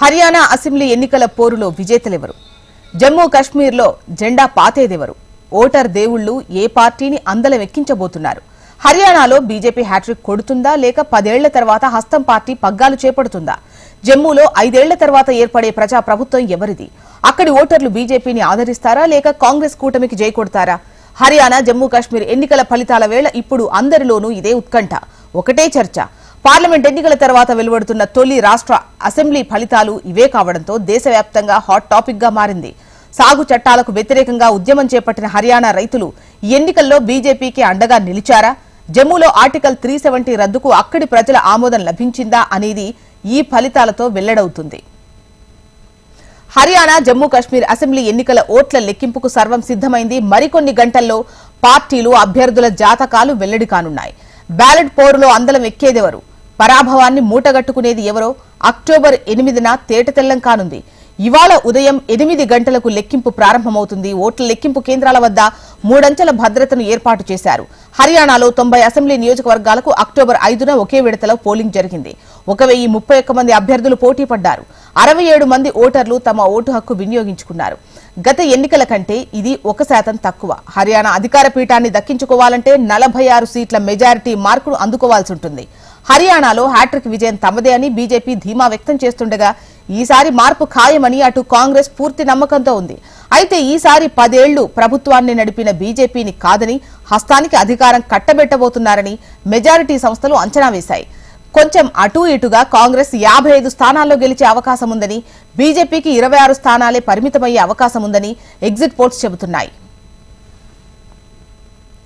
Haryana assembly ఎన్నికల పోరులో విజేతలెవరు? జమ్మూ కాశ్మీర్లో జెండా పాతేదెవరు? ఓటర్ దేవుళ్ళు ఏ పార్టీని అందలం ఎక్కించబోతున్నారు హర్యానాలో బీజేపీ హ్యాట్రిక్ కొడుతుందా లేక పదేళ్ళ తర్వాత హస్తం పార్టీ పగ్గాలు చేపడుతుందా? జమ్మూలో ఐదేళ్ళ తర్వాత ఏర్పడే ప్రజా ప్రభుత్వం ఎవరిది? అక్కడి ఓటర్లు బీజేపీని ఆదరిస్తారా లేక కాంగ్రెస్ కూటమికి జై కొడతారా? హర్యానా జమ్మూ కాశ్మీర్ ఎన్నికల ఫలితాల వేళ ఇప్పుడు అందరిలోనూ ఇదే ఉత్కంఠ. ఒకటే చర్చ. పార్లమెంట్ ఎన్నికల తర్వాత వెలువడుతున్న తొలి రాష్ట్ర అసెంబ్లీ ఫలితాలు ఇవే కావడంతో దేశవ్యాప్తంగా హాట్ టాపిక్గా మారింది. సాగు చట్టాలకు వ్యతిరేకంగా ఉద్యమం చేపట్టిన హర్యానా రైతులు ఈ ఎన్నికల్లో బీజేపీకి అండగా నిలిచారా? జమ్మూలో ఆర్టికల్ త్రీ సెవెంటీ రద్దుకు అక్కడి ప్రజల ఆమోదం లభించిందా అనేది ఈ ఫలితాలతో వెల్లడవుతుంది. హర్యానా జమ్మూ కాశ్మీర్ అసెంబ్లీ ఎన్నికల ఓట్ల లెక్కింపుకు సర్వం సిద్దమైంది మరికొన్ని గంటల్లో పార్టీలు అభ్యర్థుల జాతకాలు వెల్లడి కానున్నాయి. బ్యాలెట్ పోరులో అందలం ఎక్కేదెవరు? పరాభవాన్ని మూటగట్టుకునేది ఎవరో అక్టోబర్ ఎనిమిదిన తేటతెల్లం కానుంది. ఇవాళ ఉదయం ఎనిమిది గంటలకు లెక్కింపు ప్రారంభమవుతుంది. ఓట్ల లెక్కింపు కేంద్రాల వద్ద మూడంచెల భద్రతను ఏర్పాటు చేశారు. హర్యానాలో తొంభై అసెంబ్లీ నియోజకవర్గాలకు అక్టోబర్ ఐదున ఒకే విడతలో పోలింగ్ జరిగింది. ఒక వెయ్యి ముప్పై ఒక్క మంది అభ్యర్థులు పోటీ పడ్డారు. అరవై ఏడు మంది ఓటర్లు తమ ఓటు హక్కు వినియోగించుకున్నారు. గత ఎన్నికల కంటే ఇది ఒక శాతం తక్కువ. హర్యానా అధికార పీఠాన్ని దక్కించుకోవాలంటే నలభై ఆరు సీట్ల మెజారిటీ మార్కును అందుకోవాల్సి ఉంటుంది. హర్యానాలో హ్యాట్రిక్ విజయం తమదే అని బీజేపీ ధీమా వ్యక్తం చేస్తుండగా ఈసారి మార్పు ఖాయమని అటు కాంగ్రెస్ పూర్తి నమ్మకంతో ఉంది. అయితే ఈసారి పదేళ్ళు ప్రభుత్వాన్ని నడిపిన బీజేపీని కాదని హస్తానికి అధికారం కట్టబెట్టబోతున్నారని మెజారిటీ సంస్థలు అంచనా వేశాయి. కొంచెం అటూ ఇటుగా కాంగ్రెస్ యాభై ఐదు స్థానాల్లో గెలిచే అవకాశం ఉందని బీజేపీకి ఇరవై ఆరు స్థానాలే పరిమితమయ్యే అవకాశం ఉందని ఎగ్జిట్ పోల్స్ చెబుతున్నాయి.